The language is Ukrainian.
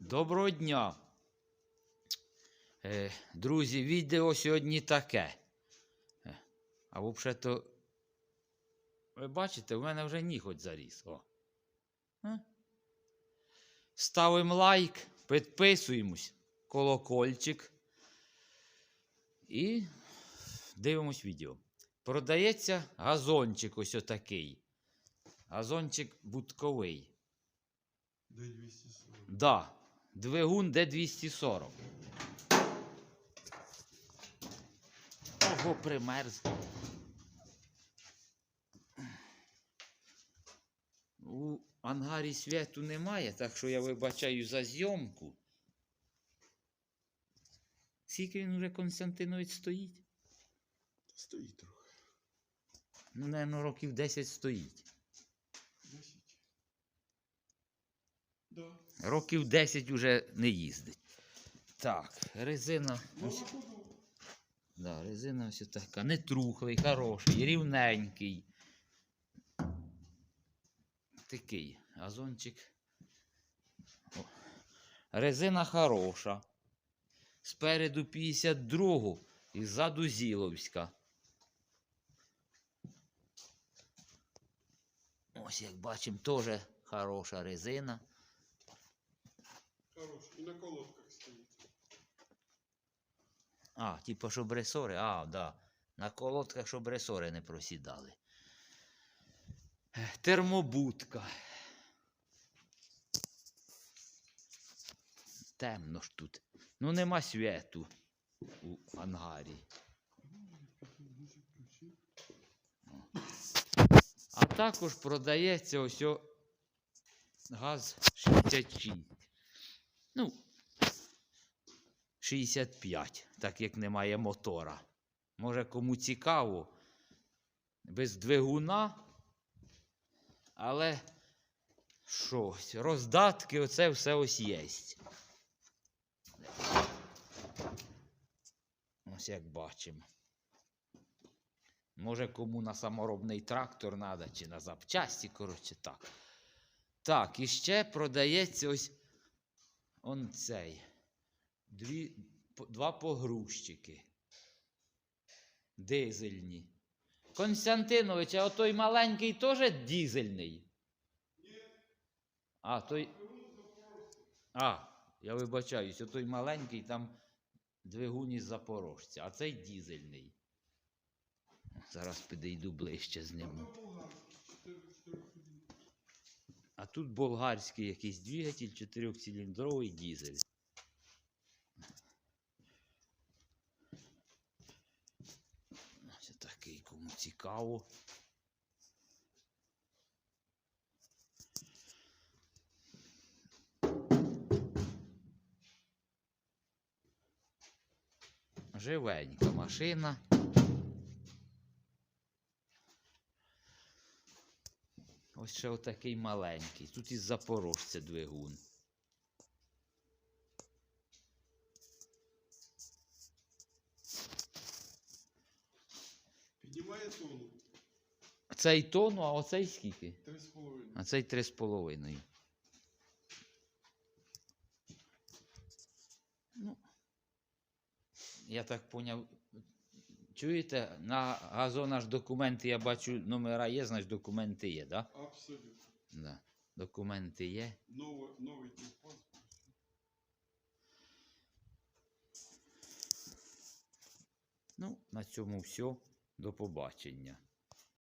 Доброго дня. Е, друзі, відео сьогодні таке. Е, а взагалі-то, ви бачите, у мене вже ніготь заріс. Е? Ставимо лайк, підписуємось, колокольчик. І дивимось відео. Продається газончик ось отакий. Газончик будковий. Д240. Да, двигун Д240. Ого, примерз. У ангарі світу немає, так що я вибачаю за зйомку. Скільки він уже Константинович стоїть? Стоїть трохи. Ну, напевно, років 10 стоїть. Да. Років 10 уже не їздить. Так, резина. Ну, Ось. Да, резина ось така. Не трухлий, хороший, рівненький. Такий газончик. О. Резина хороша. Спереду 52-го і ззаду Зіловська. Ось як бачимо, теж хороша резина. Хорош. І на колодках стоїть. А, типу, щоб ресори. А, да. На колодках, щоб ресори не просідали. Термобудка. Темно ж тут. Ну нема світу у ангарі. А також продається ось газ 66. Ну, 65, так як немає мотора. Може, кому цікаво, без двигуна, але щось, роздатки, оце все ось є. Ось як бачимо. Може, кому на саморобний трактор треба, чи на запчасті, коротше, так. Так, і ще продається ось он цей. Дві, два погрузчики. Дизельні. Константинович, а отой маленький теж дизельний? А, той. А, я вибачаюсь, отой маленький там двигун із запорожця, а цей дизельний. Зараз підійду ближче з ним. А тут болгарський якийсь двигатель, чотирьохциліндровий дизель. Ось такий, кому цікаво. Живенька машина. Ось ще отакий маленький. Тут із запорожця двигун. Піднімає тонну. Цей тонну, а оцей скільки? 3,5. А цей три з половиною. Ну, я так поняв. Чуєте, на газонах документи, я бачу, номера є, значить документи є, так? Да? Абсолютно. Да. Документи є. Новий, новий техпаспорт. Ну, на цьому все. До побачення.